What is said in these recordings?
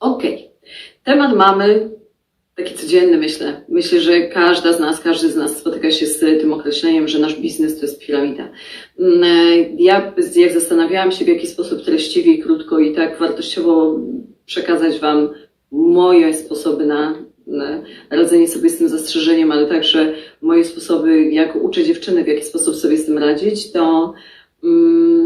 Okej. Temat mamy taki codzienny, myślę. Myślę, że każda z nas, każdy z nas spotyka się z tym określeniem, że nasz biznes to jest piramida. Mm, Ja, jak zastanawiałam się, w jaki sposób treściwie i krótko i tak wartościowo przekazać Wam moje sposoby na radzenie sobie z tym zastrzeżeniem, ale także moje sposoby, jak uczę dziewczyny, w jaki sposób sobie z tym radzić, to mm,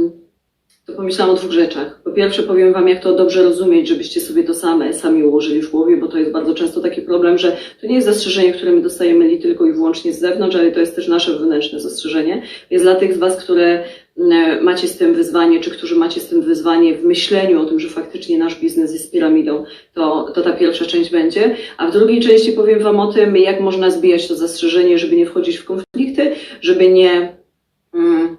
to pomyślałam o dwóch rzeczach. Po pierwsze powiem Wam, jak to dobrze rozumieć, żebyście sobie to same, sami ułożyli w głowie, bo to jest bardzo często taki problem, że to nie jest zastrzeżenie, które my dostajemy tylko i wyłącznie z zewnątrz, ale to jest też nasze wewnętrzne zastrzeżenie. Jest dla tych z Was, które mm, macie z tym wyzwanie, czy którzy macie z tym wyzwanie w myśleniu o tym, że faktycznie nasz biznes jest piramidą, to, to ta pierwsza część będzie. A w drugiej części powiem Wam o tym, jak można zbijać to zastrzeżenie, żeby nie wchodzić w konflikty, żeby nie mm,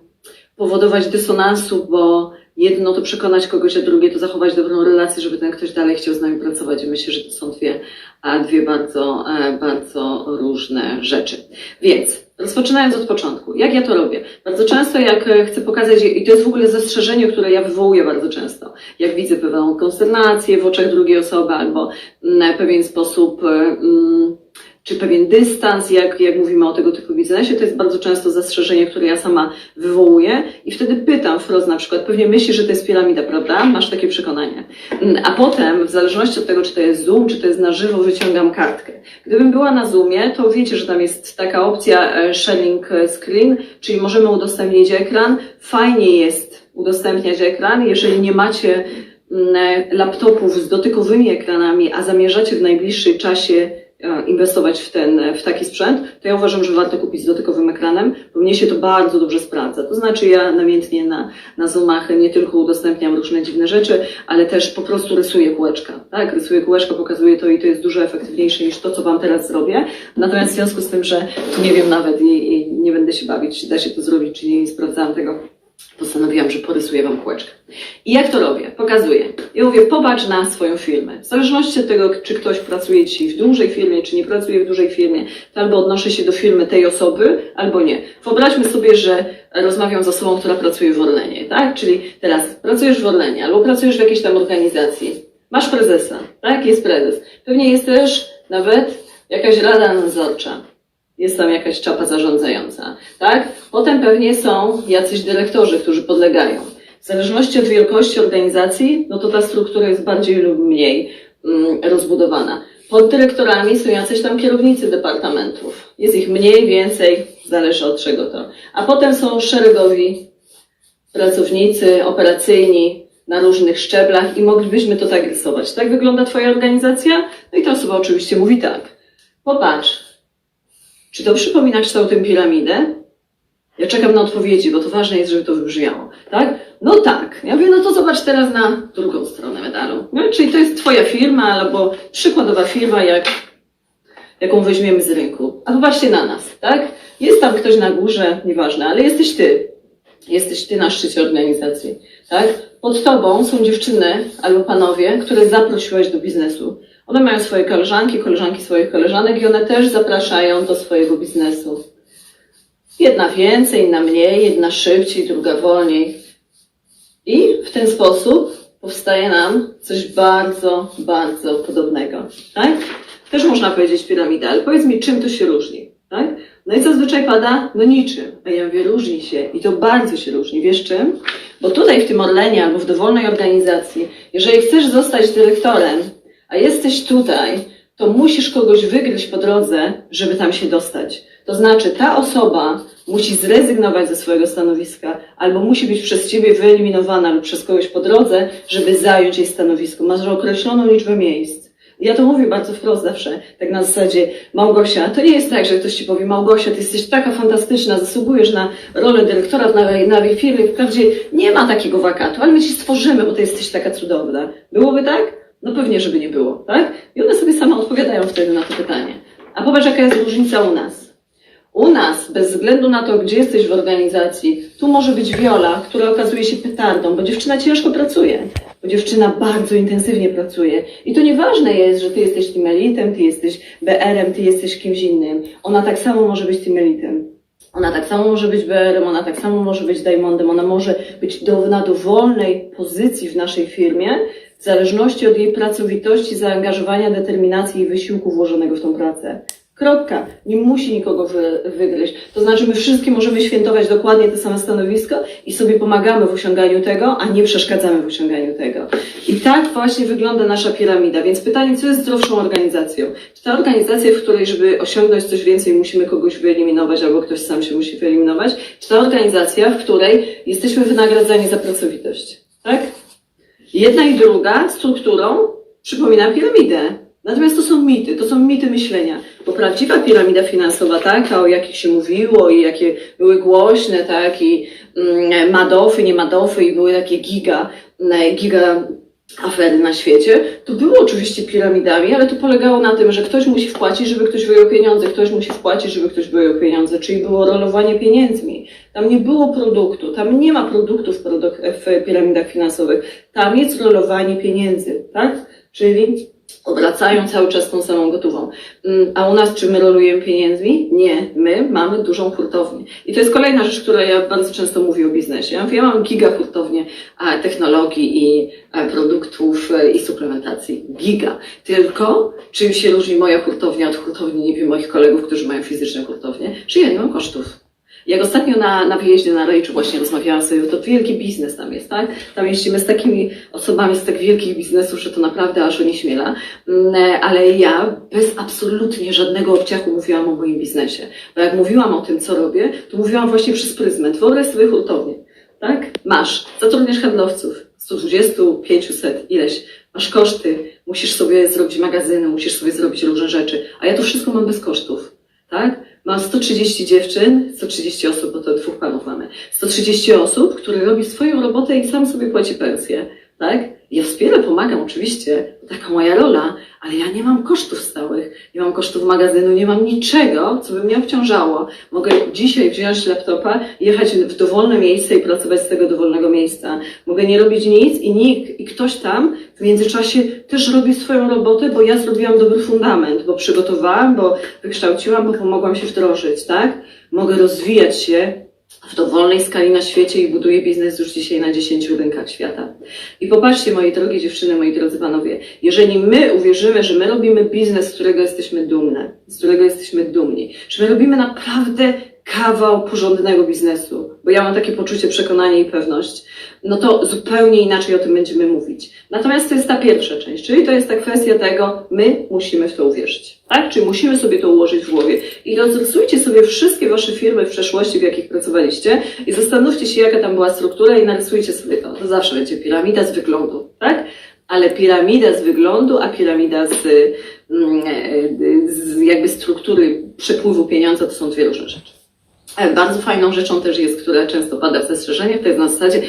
powodować dysonansu, bo jedno to przekonać kogoś, a drugie to zachować dobrą relację, żeby ten ktoś dalej chciał z nami pracować. I myślę, że to są dwie, dwie bardzo, e, bardzo różne rzeczy. Więc rozpoczynając od początku, jak ja to robię? Bardzo często jak e, chcę pokazać, i to jest w ogóle zastrzeżenie, które ja wywołuję bardzo często, jak widzę pewną konsternację w oczach drugiej osoby albo mm, pewien sposób, e, mm, czy pewien dystans, jak, jak mówimy o tego typu biznesie, to jest bardzo często zastrzeżenie, które ja sama wywołuję i wtedy pytam wprost na przykład, pewnie myślisz, że to jest piramida, prawda? Masz takie przekonanie. Mm, A potem, w zależności od tego, czy to jest Zoom, czy to jest na żywo, wyciągam kartkę. Gdybym była na Zoomie, to wiecie, że tam jest taka opcja e, sharing screen, czyli możemy udostępnić ekran. Fajnie jest udostępniać ekran, jeżeli nie macie mm, laptopów z dotykowymi ekranami, a zamierzacie w najbliższym czasie e, inwestować w ten, w taki sprzęt, to ja uważam, że warto kupić z dotykowym ekranem, bo mnie się to bardzo dobrze sprawdza. To znaczy ja namiętnie na, na Zoomach nie tylko udostępniam różne dziwne rzeczy, ale też po prostu rysuję kółeczka. Tak, rysuję kółeczka, pokazuję to i to jest dużo efektywniejsze niż to, co Wam teraz zrobię. Natomiast w związku z tym, że nie wiem nawet i, i nie będę się bawić, czy da się to zrobić, czy nie, nie sprawdzałam tego, postanowiłam, że porysuję Wam kółeczkę. I jak to robię? Pokazuję. I mówię, popatrz na swoją firmę. W zależności od tego, czy ktoś pracuje dzisiaj w dużej firmie, czy nie pracuje w dużej firmie, to albo odnoszę się do firmy tej osoby, albo nie. Wyobraźmy sobie, że rozmawiam z osobą, która pracuje w Orlenie, tak? Czyli teraz pracujesz w Orlenie, albo pracujesz w jakiejś tam organizacji. Masz prezesa, tak? Jest prezes. Pewnie jest też nawet jakaś rada nadzorcza jest tam jakaś czapa zarządzająca, tak? Potem pewnie są jacyś dyrektorzy, którzy podlegają. W zależności od wielkości organizacji, no to ta struktura jest bardziej lub mniej mm, rozbudowana. Pod dyrektorami są jacyś tam kierownicy departamentów. Jest ich mniej, więcej, zależy od czego to. A potem są szeregowi pracownicy operacyjni na różnych szczeblach i moglibyśmy to tak rysować. Tak wygląda Twoja organizacja? No i ta osoba oczywiście mówi tak. Popatrz, czy to przypomina kształtem piramidę? Ja czekam na odpowiedzi, bo to ważne jest, żeby to wybrzmiało. Tak? No tak. Ja mówię, no to zobacz teraz na drugą stronę medalu. No, czyli to jest Twoja firma albo przykładowa firma, jak, jaką weźmiemy z rynku. A popatrzcie na nas, tak? Jest tam ktoś na górze, nieważne, ale jesteś Ty. Jesteś Ty na szczycie organizacji, tak? Pod Tobą są dziewczyny albo panowie, które zaprosiłaś do biznesu. One mają swoje koleżanki, koleżanki swoich koleżanek i one też zapraszają do swojego biznesu. Jedna więcej, inna mniej, jedna szybciej, druga wolniej. I w ten sposób powstaje nam coś bardzo, bardzo podobnego. Tak? Też można powiedzieć piramida, ale powiedz mi, czym to się różni? Tak? No i zazwyczaj pada, no niczym. A ja mówię, różni się i to bardzo się różni. Wiesz czym? Bo tutaj w tym Orlenie albo w dowolnej organizacji, jeżeli chcesz zostać dyrektorem, a jesteś tutaj, to musisz kogoś wygryźć po drodze, żeby tam się dostać. To znaczy, ta osoba musi zrezygnować ze swojego stanowiska, albo musi być przez ciebie wyeliminowana lub przez kogoś po drodze, żeby zająć jej stanowisko. Masz określoną liczbę miejsc. Ja to mówię bardzo wprost zawsze, tak na zasadzie, Małgosia, to nie jest tak, że ktoś ci powie, Małgosia, ty jesteś taka fantastyczna, zasługujesz na rolę dyrektora w nowej, nowej firmie, wprawdzie nie ma takiego wakatu, ale my ci stworzymy, bo ty jesteś taka cudowna. Byłoby tak? No pewnie, żeby nie było, tak? I one sobie same odpowiadają wtedy na to pytanie. A popatrz, jaka jest różnica u nas. U nas, bez względu na to, gdzie jesteś w organizacji, tu może być Wiola, która okazuje się petardą, bo dziewczyna ciężko pracuje, bo dziewczyna bardzo intensywnie pracuje. I to nieważne jest, że ty jesteś tym elitem, ty jesteś BR-em, ty jesteś kimś innym. Ona tak samo może być tym elitem. Ona tak samo może być BR-em, ona tak samo może być Diamondem, ona może być do, na dowolnej pozycji w naszej firmie, w zależności od jej pracowitości, zaangażowania, determinacji i wysiłku włożonego w tą pracę. Kropka. Nie musi nikogo wy, wygryźć. To znaczy, my wszystkie możemy świętować dokładnie to samo stanowisko i sobie pomagamy w osiąganiu tego, a nie przeszkadzamy w osiąganiu tego. I tak właśnie wygląda nasza piramida. Więc pytanie, co jest zdrowszą organizacją? Czy ta organizacja, w której, żeby osiągnąć coś więcej, musimy kogoś wyeliminować, albo ktoś sam się musi wyeliminować? Czy ta organizacja, w której jesteśmy wynagradzani za pracowitość? Tak? Jedna i druga strukturą przypomina piramidę. Natomiast to są mity, to są mity myślenia. Bo prawdziwa piramida finansowa, taka, o jakich się mówiło i jakie były głośne, tak, i mm, madofy, nie madofy, i były takie giga, mm, giga afery na świecie, to były oczywiście piramidami, ale to polegało na tym, że ktoś musi wpłacić, żeby ktoś wyjął pieniądze, ktoś musi wpłacić, żeby ktoś wyjął pieniądze, czyli było rolowanie pieniędzmi. Tam nie było produktu, tam nie ma produktów w produk- w piramidach finansowych, tam jest rolowanie pieniędzy, tak? Czyli obracają cały czas tą samą gotową. Mm, A u nas czy my rolujemy pieniędzmi? Nie, my mamy dużą hurtownię. I to jest kolejna rzecz, która ja bardzo często mówię o biznesie. Ja ja mam giga hurtownię technologii i produktów e, i suplementacji. Giga. Tylko czym się różni moja hurtownia od hurtowni, nie wiem, moich kolegów, którzy mają fizyczne hurtownie? Że ja nie mam kosztów. Jak ostatnio na, na wyjeździe na Rejczu właśnie rozmawiałam sobie, to wielki biznes tam jest, tak? Tam jeździmy z takimi osobami z tak wielkich biznesów, że to naprawdę aż onieśmiela. Mm, Ale ja bez absolutnie żadnego obciachu mówiłam o moim biznesie. Bo jak mówiłam o tym, co robię, to mówiłam właśnie przez pryzmat. Wyobraź sobie hurtownię, tak? Masz, zatrudniasz handlowców, 120, 500, ileś. Masz koszty, musisz sobie zrobić magazyny, musisz sobie zrobić różne rzeczy. A ja to wszystko mam bez kosztów, tak? Mam 130 dziewczyn, 130 osób, bo to dwóch panów mamy. 130 osób, które robi swoją robotę i sam sobie płaci pensję, tak? Ja wspieram, pomagam oczywiście, taka moja rola, ale ja nie mam kosztów stałych, nie mam kosztów magazynu, nie mam niczego, co by mnie obciążało. Mogę dzisiaj wziąć laptopa, jechać w dowolne miejsce i pracować z tego dowolnego miejsca. Mogę nie robić nic i nikt, i ktoś tam w międzyczasie też robi swoją robotę, bo ja zrobiłam dobry fundament, bo przygotowałam, bo wykształciłam, bo pomogłam się wdrożyć, tak? Mogę rozwijać się w dowolnej skali na świecie i buduję biznes już dzisiaj na 10 rynkach świata. I popatrzcie, moje drogie dziewczyny, moi drodzy panowie, jeżeli my uwierzymy, że my robimy biznes, z którego jesteśmy dumne, z którego jesteśmy dumni, że my robimy naprawdę kawał porządnego biznesu, bo ja mam takie poczucie, przekonanie i pewność, no to zupełnie inaczej o tym będziemy mówić. Natomiast to jest ta pierwsza część, czyli to jest ta kwestia tego, my musimy w to uwierzyć, tak? Czyli musimy sobie to ułożyć w głowie i rozrysujcie sobie wszystkie wasze firmy w przeszłości, w jakich pracowaliście i zastanówcie się, jaka tam była struktura i narysujcie sobie to. To zawsze będzie piramida z wyglądu, tak? Ale piramida z wyglądu, a piramida z, mm, e, z jakby struktury przepływu pieniądza to są dwie różne rzeczy. E, Bardzo fajną rzeczą też jest, która często pada w zastrzeżeniach, to jest na zasadzie,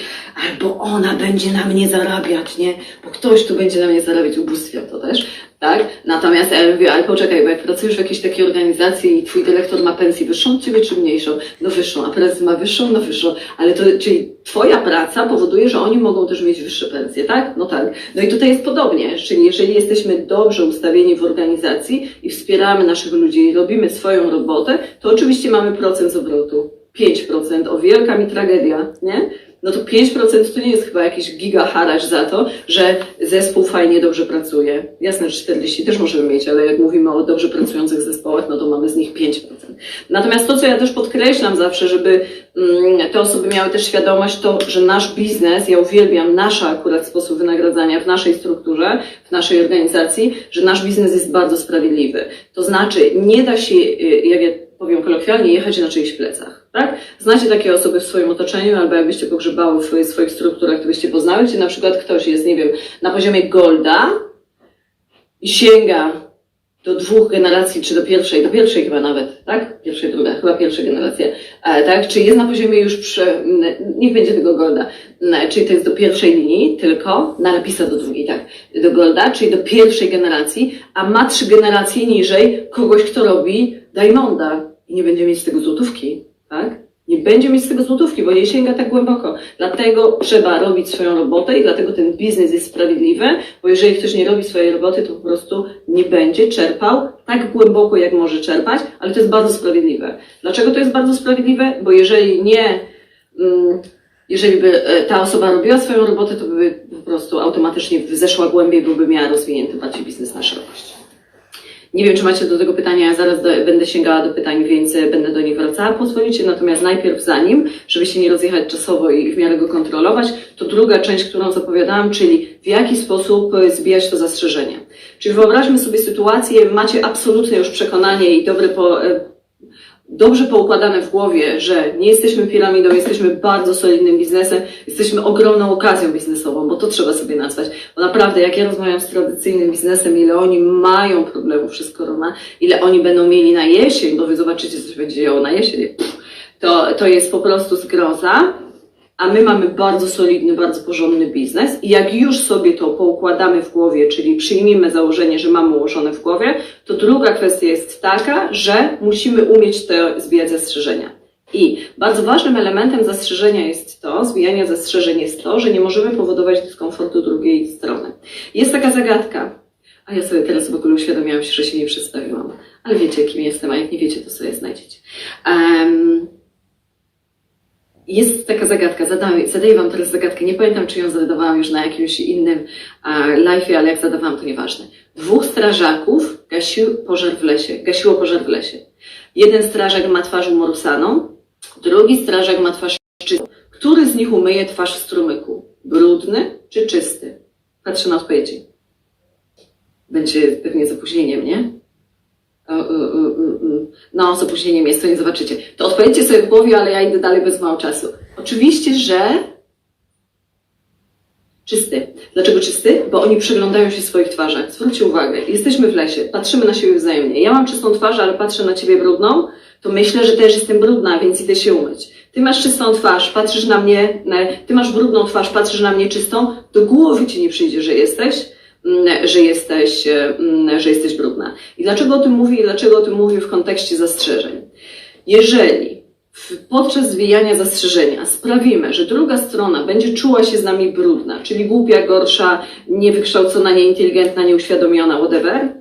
albo ona będzie na mnie zarabiać, nie? Bo ktoś tu będzie na mnie zarabiać, ubóstwia to też, tak? Natomiast ja mówię, ale poczekaj, bo jak pracujesz w jakiejś takiej organizacji i twój dyrektor ma pensję wyższą od ciebie czy mniejszą? No wyższą, a prezes ma wyższą? No wyższą, ale to, czyli twoja praca powoduje, że oni mogą też mieć wyższe pensje, tak? No tak. No i tutaj jest podobnie, czyli jeżeli jesteśmy dobrze ustawieni w organizacji i wspieramy naszych ludzi i robimy swoją robotę, to oczywiście mamy procent z obrotu. 5%, o wielka mi tragedia, nie? No to 5% to nie jest chyba jakiś giga haracz za to, że zespół fajnie, dobrze pracuje. Jasne, że 40 też możemy mieć, ale jak mówimy o dobrze pracujących zespołach, no to mamy z nich 5%. Natomiast to, co ja też podkreślam zawsze, żeby mm, te osoby miały też świadomość, to, że nasz biznes, ja uwielbiam nasz akurat sposób wynagradzania w naszej strukturze, w naszej organizacji, że nasz biznes jest bardzo sprawiedliwy. To znaczy, nie da się, y, jak ja powiem kolokwialnie, jechać na czyichś plecach. Tak? Znacie takie osoby w swoim otoczeniu, albo jakbyście pogrzebały w swoich- strukturach, to byście poznały, gdzie na przykład ktoś jest, nie wiem, na poziomie golda i sięga do dwóch generacji, czy do pierwszej, do pierwszej chyba nawet, tak? Pierwszej, druga, chyba pierwsza generacja, e, tak? Czy jest na poziomie już prze, m, niech będzie tego golda, czyli to jest do pierwszej linii, tylko na napisa do drugiej, tak? Do golda, czyli do pierwszej generacji, a ma trzy generacje niżej kogoś, kto robi diamonda nie będzie mieć z tego złotówki, tak? Nie będzie mieć z tego złotówki, bo nie sięga tak głęboko. Dlatego trzeba robić swoją robotę i dlatego ten biznes jest sprawiedliwy, bo jeżeli ktoś nie robi swojej roboty, to po prostu nie będzie czerpał tak głęboko, jak może czerpać, ale to jest bardzo sprawiedliwe. Dlaczego to jest bardzo sprawiedliwe? Bo jeżeli nie, mm, jeżeli by e, ta osoba robiła swoją robotę, to by po prostu automatycznie zeszła głębiej, byłby miała rozwinięty bardziej biznes na szerokość. Nie wiem, czy macie do tego pytania, ja zaraz do, będę sięgała do pytań, więc będę do nich wracała. Pozwolicie natomiast najpierw za nim, żeby się nie rozjechać czasowo i w miarę go kontrolować, to druga część, którą zapowiadałam, czyli w jaki sposób zbijać to zastrzeżenie. Czyli wyobraźmy sobie sytuację, macie absolutne już przekonanie i dobre po, e, dobrze poukładane w głowie, że nie jesteśmy piramidą, jesteśmy bardzo solidnym biznesem, jesteśmy ogromną okazją biznesową, bo to trzeba sobie nazwać. Bo naprawdę, jak ja rozmawiam z tradycyjnym biznesem, ile oni mają problemów z korona, ile oni będą mieli na jesień, bo wy zobaczycie, co się będzie działo na jesień, to, to jest po prostu zgroza. A my mamy bardzo solidny, bardzo porządny biznes i jak już sobie to poukładamy w głowie, czyli przyjmijmy założenie, że mamy ułożone w głowie, to druga kwestia jest taka, że musimy umieć te zbijać zastrzeżenia. I bardzo ważnym elementem zastrzeżenia jest to, zbijania zastrzeżeń jest to, że nie możemy powodować dyskomfortu drugiej strony. Jest taka zagadka, a ja sobie teraz w ogóle uświadomiłam się, że się nie przedstawiłam, ale wiecie, kim jestem, a jak nie wiecie, to sobie znajdziecie. Um, jest taka zagadka, zadaję, zadaję Wam teraz zagadkę, nie pamiętam, czy ją zadawałam już na jakimś innym live'ie, ale jak zadawałam, to nieważne. Dwóch strażaków gasił pożar w lesie, gasiło pożar w lesie. Jeden strażak ma twarz umorusaną, drugi strażak ma twarz czystą. Który z nich umyje twarz w strumyku? Brudny czy czysty? Patrzę na odpowiedzi. Będzie pewnie z opóźnieniem, nie? O, o, o, no, z opóźnieniem jest, to nie zobaczycie. To odpowiedzcie sobie w głowie, ale ja idę dalej bez mało czasu. Oczywiście, że czysty. Dlaczego czysty? Bo oni przyglądają się swoich twarzach. Zwróćcie uwagę, jesteśmy w lesie, patrzymy na siebie wzajemnie. Ja mam czystą twarz, ale patrzę na ciebie brudną, to myślę, że też jestem brudna, więc idę się umyć. Ty masz czystą twarz, patrzysz na mnie, ty masz brudną twarz, patrzysz na mnie czystą, do głowy ci nie przyjdzie, że jesteś że jesteś, że jesteś brudna. I dlaczego o tym mówię i dlaczego o tym mówię w kontekście zastrzeżeń? Jeżeli podczas zwijania zastrzeżenia sprawimy, że druga strona będzie czuła się z nami brudna, czyli głupia, gorsza, niewykształcona, nieinteligentna, nieuświadomiona, whatever,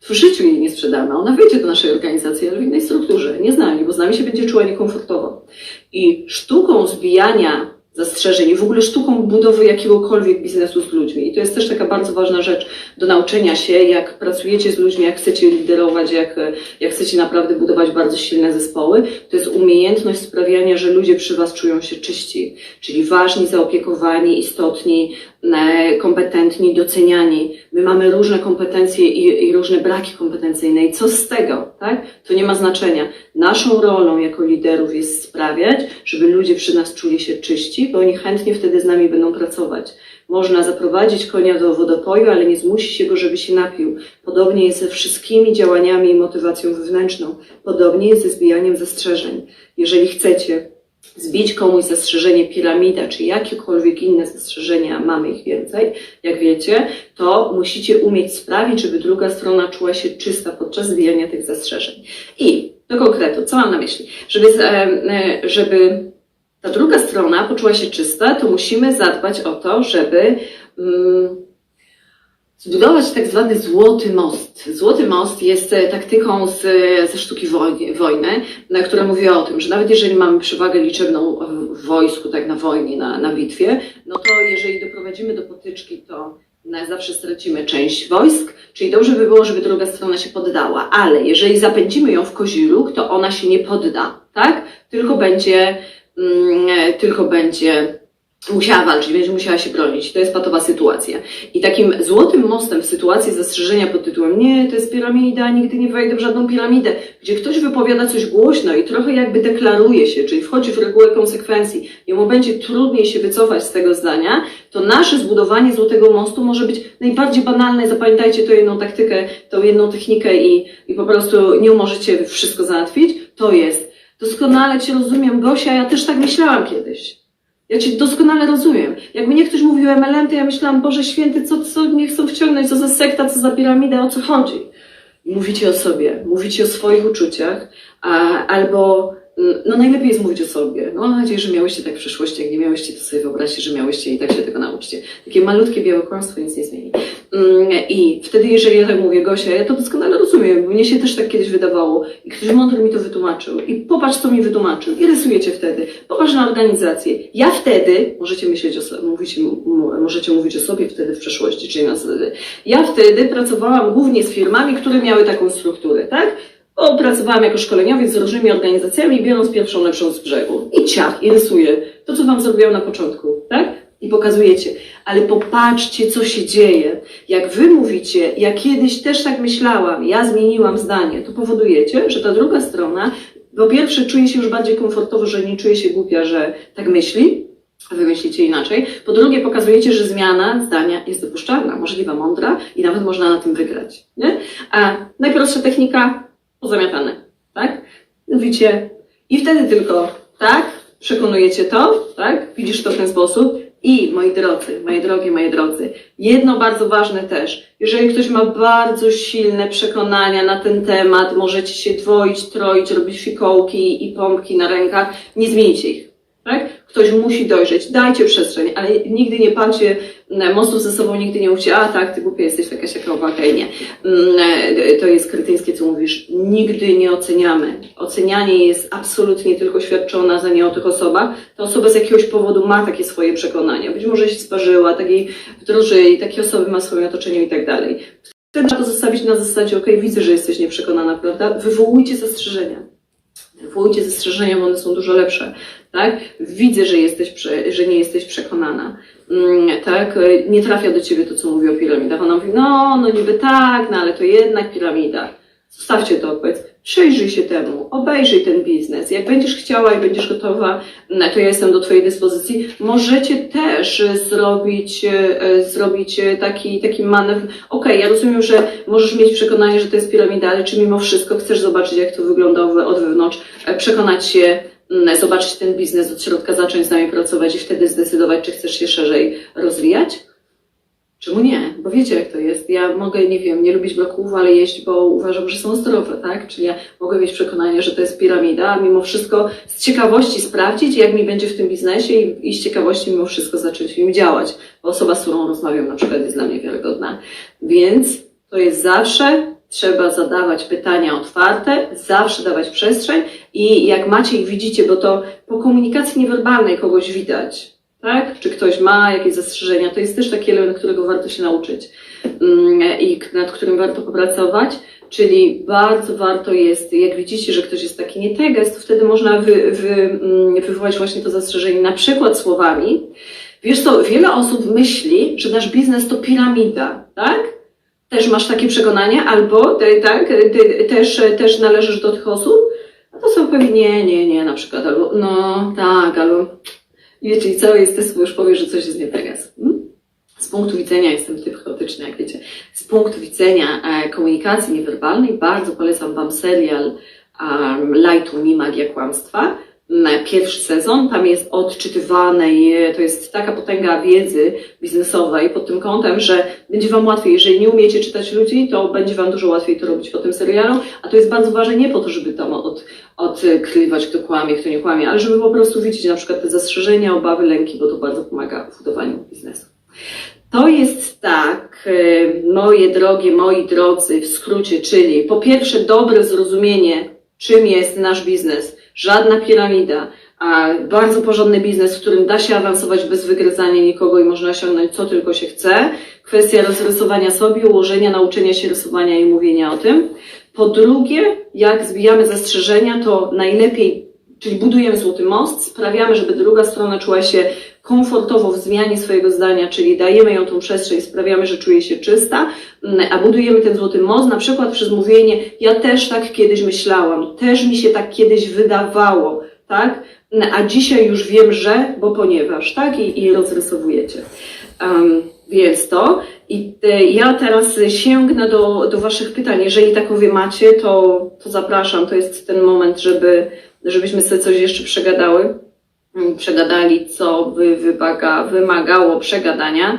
w życiu jej nie sprzedamy. Ona wyjdzie do naszej organizacji, ale w innej strukturze, nie z nami, bo z nami się będzie czuła niekomfortowo. I sztuką zbijania zastrzeżeń i w ogóle sztuką budowy jakiegokolwiek biznesu z ludźmi. I to jest też taka bardzo ważna rzecz do nauczenia się, jak pracujecie z ludźmi, jak chcecie liderować, jak, jak chcecie naprawdę budować bardzo silne zespoły. To jest umiejętność sprawiania, że ludzie przy Was czują się czyści, czyli ważni, zaopiekowani, istotni, kompetentni, doceniani. My mamy różne kompetencje i, i różne braki kompetencyjne i co z tego, tak? To nie ma znaczenia. Naszą rolą jako liderów jest sprawiać, żeby ludzie przy nas czuli się czyści, bo oni chętnie wtedy z nami będą pracować. Można zaprowadzić konia do wodopoju, ale nie zmusi się go, żeby się napił. Podobnie jest ze wszystkimi działaniami i motywacją wewnętrzną. Podobnie jest ze zbijaniem zastrzeżeń. Jeżeli chcecie zbić komuś zastrzeżenie piramida, czy jakiekolwiek inne zastrzeżenia, mamy ich więcej, jak wiecie, to musicie umieć sprawić, żeby druga strona czuła się czysta podczas zbijania tych zastrzeżeń. I do konkretu, co mam na myśli? Żeby, żeby ta druga strona poczuła się czysta, to musimy zadbać o to, żeby um, zbudować tak zwany złoty most. Złoty most jest e, taktyką z, ze sztuki wojny, która mówi o tym, że nawet jeżeli mamy przewagę liczebną w wojsku, tak na wojnie, na, na bitwie, no to jeżeli doprowadzimy do potyczki, to zawsze stracimy część wojsk, czyli dobrze by było, żeby druga strona się poddała, ale jeżeli zapędzimy ją w kozi to ona się nie podda, tak? Tylko będzie Mm, tylko będzie musiała walczyć, będzie musiała się bronić. To jest patowa sytuacja. I takim złotym mostem w sytuacji zastrzeżenia pod tytułem nie, to jest piramida, nigdy nie wejdę w żadną piramidę, gdzie ktoś wypowiada coś głośno i trochę jakby deklaruje się, czyli wchodzi w regułę konsekwencji, jemu będzie trudniej się wycofać z tego zdania, to nasze zbudowanie złotego mostu może być najbardziej banalne. Zapamiętajcie to jedną taktykę, tą jedną technikę i, i po prostu nie możecie wszystko załatwić. To jest Doskonale Cię rozumiem, Gosia, ja też tak myślałam kiedyś. Ja Cię doskonale rozumiem. Jak mnie ktoś mówił MLM, to ja myślałam, Boże Święty, co, co mnie chcą wciągnąć, co za sekta, co za piramida, o co chodzi. Mówicie o sobie, mówicie o swoich uczuciach, a, albo No najlepiej jest mówić o sobie. No mam nadzieję, że miałyście tak w przeszłości, jak nie miałyście, to sobie wyobraźcie, że miałyście i tak się tego nauczcie. Takie malutkie białe kłamstwo nic nie zmieni. Mm, I wtedy, jeżeli ja tak mówię, Gosia, ja to doskonale rozumiem, mnie się też tak kiedyś wydawało i ktoś mądry mi to wytłumaczył i popatrz, co mi wytłumaczył i rysujecie wtedy. Popatrz na organizację. Ja wtedy, możecie myśleć o sobie, mówicie, możecie mówić o sobie wtedy w przeszłości, czyli na wtedy. Ja wtedy pracowałam głównie z firmami, które miały taką strukturę, tak? Bo pracowałam jako szkoleniowiec z różnymi organizacjami, biorąc pierwszą lepszą z brzegu. I ciach, i rysuję. To, co wam zrobiłam na początku, tak? I pokazujecie. Ale popatrzcie, co się dzieje. Jak wy mówicie, ja kiedyś też tak myślałam, ja zmieniłam zdanie, to powodujecie, że ta druga strona, po pierwsze, czuje się już bardziej komfortowo, że nie czuje się głupia, że tak myśli, a wy myślicie inaczej. Po drugie, pokazujecie, że zmiana zdania jest dopuszczalna, możliwa, mądra i nawet można na tym wygrać. Nie? A najprostsza technika, pozamiatane, tak? Mówicie i wtedy tylko, tak? Przekonujecie to, tak? Widzisz to w ten sposób. I moi drodzy, moje drogie, moje drodzy, jedno bardzo ważne też. Jeżeli ktoś ma bardzo silne przekonania na ten temat, możecie się dwoić, troić, robić fikołki i pompki na rękach, nie zmienicie ich. Tak? Ktoś musi dojrzeć, dajcie przestrzeń, ale nigdy nie palcie mm, mostów ze sobą, nigdy nie mówcie, a tak, ty głupia jesteś, taka się okej, nie. Mm, e, To jest krytyńskie, co mówisz. Nigdy nie oceniamy. Ocenianie jest absolutnie tylko świadczy o nas, a nie o tych osobach. Ta osoba z jakiegoś powodu ma takie swoje przekonania. Być może się sparzyła, takiej wdrożyli, takie osoby ma w swoim otoczeniu i tak dalej. Wtedy trzeba to zostawić na zasadzie, okej, widzę, że jesteś nieprzekonana, prawda? Wywołujcie zastrzeżenia. Wywołujcie zastrzeżenia, bo one są dużo lepsze, tak? Widzę, że jesteś, że nie jesteś przekonana, mm, tak? Nie trafia do ciebie to, co mówi o piramidach. Ona mówi, no, no niby tak, no ale to jednak piramida. Zostawcie to, powiedz, przyjrzyj się temu, obejrzyj ten biznes. Jak będziesz chciała i będziesz gotowa, to ja jestem do Twojej dyspozycji. Możecie też e, zrobić, e, zrobić e, taki, taki manewr. Okej, ja rozumiem, że możesz mieć przekonanie, że to jest piramida, ale czy mimo wszystko chcesz zobaczyć, jak to wygląda od- wewnątrz, przekonać się, zobaczyć ten biznes od środka, zacząć z nami pracować i wtedy zdecydować, czy chcesz się szerzej rozwijać? Czemu nie? Bo wiecie, jak to jest. Ja mogę, nie wiem, nie lubić bloków, ale jeść, bo uważam, że są zdrowe, tak? Czyli ja mogę mieć przekonanie, że to jest piramida, a mimo wszystko z ciekawości sprawdzić, jak mi będzie w tym biznesie i, i z ciekawości mimo wszystko zacząć w nim działać. Bo osoba, z którą rozmawiam na przykład jest dla mnie wiarygodna. Więc to jest zawsze, trzeba zadawać pytania otwarte, zawsze dawać przestrzeń i jak macie ich widzicie, bo to po komunikacji niewerbalnej kogoś widać, tak? Czy ktoś ma jakieś zastrzeżenia, to jest też taki element, którego warto się nauczyć mm, i nad którym warto popracować. Czyli bardzo warto jest, jak widzicie, że ktoś jest taki nieteges, to wtedy można wy, wy, mm, wywołać właśnie to zastrzeżenie, na przykład słowami. Wiesz co, wiele osób myśli, że nasz biznes to piramida, tak? Też masz takie przekonania, albo ty, tak, ty też, też należysz do tych osób? A to są pewnie nie, nie, nie, na przykład, albo no tak, albo wiecie, i jest test, bo już powie, że coś jest nie tak. Hmm? Z punktu widzenia, jestem typ chaotyczny, jak wiecie, z punktu widzenia e, komunikacji niewerbalnej bardzo polecam Wam serial um, Lightu Mi Magia Kłamstwa. Pierwszy sezon, tam jest odczytywane, i to jest taka potęga wiedzy biznesowej pod tym kątem, że będzie Wam łatwiej, jeżeli nie umiecie czytać ludzi, to będzie Wam dużo łatwiej to robić po tym serialu, a to jest bardzo ważne nie po to, żeby tam od, odkrywać, kto kłamie, kto nie kłamie, ale żeby po prostu widzieć na przykład te zastrzeżenia, obawy, lęki, bo to bardzo pomaga w budowaniu biznesu. To jest tak, e, moje drogie, moi drodzy, w skrócie, czyli po pierwsze dobre zrozumienie, czym jest nasz biznes, żadna piramida, a bardzo porządny biznes, w którym da się awansować bez wygryzania nikogo i można osiągnąć co tylko się chce. Kwestia rozrysowania sobie, ułożenia, nauczenia się rysowania i mówienia o tym. Po drugie, jak zbijamy zastrzeżenia, to najlepiej, czyli budujemy złoty most, sprawiamy, żeby druga strona czuła się komfortowo w zmianie swojego zdania, czyli dajemy ją tą przestrzeń, sprawiamy, że czuje się czysta, mm, a budujemy ten złoty most na przykład przez mówienie, ja też tak kiedyś myślałam, też mi się tak kiedyś wydawało, tak? Mm, A dzisiaj już wiem, że, bo ponieważ, tak? I, i rozrysowujecie. Um, więc to. I e, ja teraz sięgnę do, do Waszych pytań. Jeżeli takowe macie, to, to zapraszam. To jest ten moment, żeby, żebyśmy sobie coś jeszcze przegadały. Mm, Przegadali, co by wymaga, wymagało przegadania.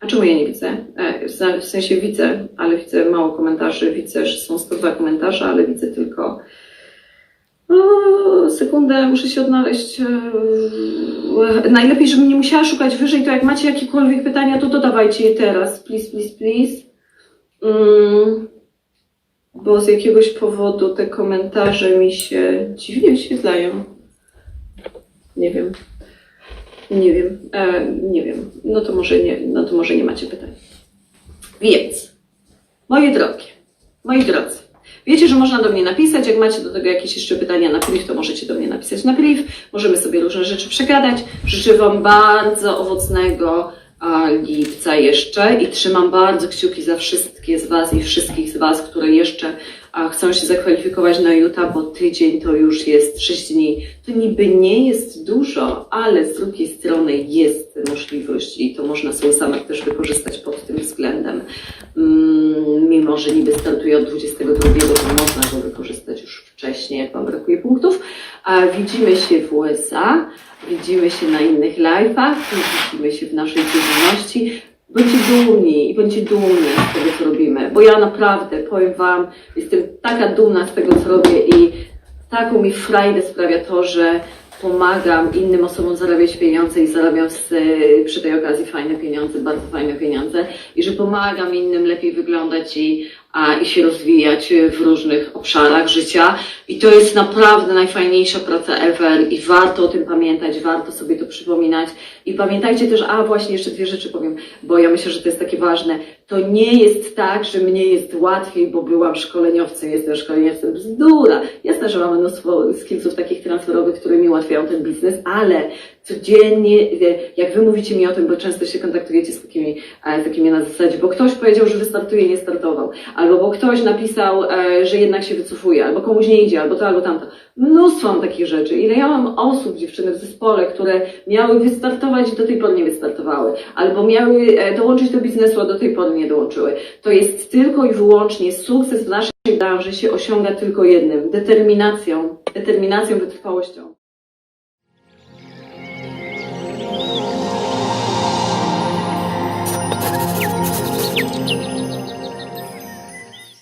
A czemu ja nie widzę? E, w sensie widzę, ale widzę mało komentarzy. Widzę, że są 102 komentarze, ale widzę tylko. O, sekundę. sekundę, muszę się odnaleźć. e, Najlepiej, żebym nie musiała szukać wyżej, to jak macie jakiekolwiek pytania, to dodawajcie je teraz. Please, please, please. Mm, bo z jakiegoś powodu te komentarze mi się dziwnie wyświetlają. Nie wiem. Nie wiem. E, nie wiem. No to może nie, no to może nie macie pytań. Więc, moje drogie, moi drodzy, wiecie, że można do mnie napisać. Jak macie do tego jakieś jeszcze pytania na priv, to możecie do mnie napisać na priv. Możemy sobie różne rzeczy przegadać. Życzę Wam bardzo owocnego lipca jeszcze i trzymam bardzo kciuki za wszystkie z Was i wszystkich z Was, które jeszcze chcą się zakwalifikować na Utah, bo tydzień to już jest 6 dni. To niby nie jest dużo, ale z drugiej strony jest możliwość i to można sobie same też wykorzystać pod tym względem. Mm, mimo, że niby startuje od 22, to można go wykorzystać już wcześniej, jak Wam brakuje punktów. A widzimy się w USA, widzimy się na innych live'ach, widzimy się w naszej codzienności. Bądźcie dumni i bądźcie dumni z tego, co robimy, bo ja naprawdę, powiem Wam, jestem taka dumna z tego, co robię i taką mi frajdę sprawia to, że pomagam innym osobom zarabiać pieniądze i zarabiam z, przy tej okazji fajne pieniądze, bardzo fajne pieniądze i że pomagam innym lepiej wyglądać i, i się rozwijać w różnych obszarach życia. I to jest naprawdę najfajniejsza praca ever i warto o tym pamiętać, warto sobie to przypominać. I pamiętajcie też, a właśnie jeszcze dwie rzeczy powiem, bo ja myślę, że to jest takie ważne, to nie jest tak, że mnie jest łatwiej, bo byłam szkoleniowcem, jestem szkoleniowcem, bzdura. Jasne, że mam mnóstwo skillsów takich transferowych, które mi ułatwiają ten biznes, ale codziennie, jak wy mówicie mi o tym, bo często się kontaktujecie z takimi, e, takimi na zasadzie, bo ktoś powiedział, że wystartuje, nie startował, albo bo ktoś napisał, e, że jednak się wycofuje, albo komuś nie idzie, albo to, albo tamto. Mnóstwo mam takich rzeczy. Ile ja mam osób, dziewczyny w zespole, które miały wystartować i do tej pory nie wystartowały, albo miały e, dołączyć do biznesu, a do tej pory nie dołączyły. To jest tylko i wyłącznie sukces w naszej branży się osiąga tylko jednym determinacją, determinacją, wytrwałością.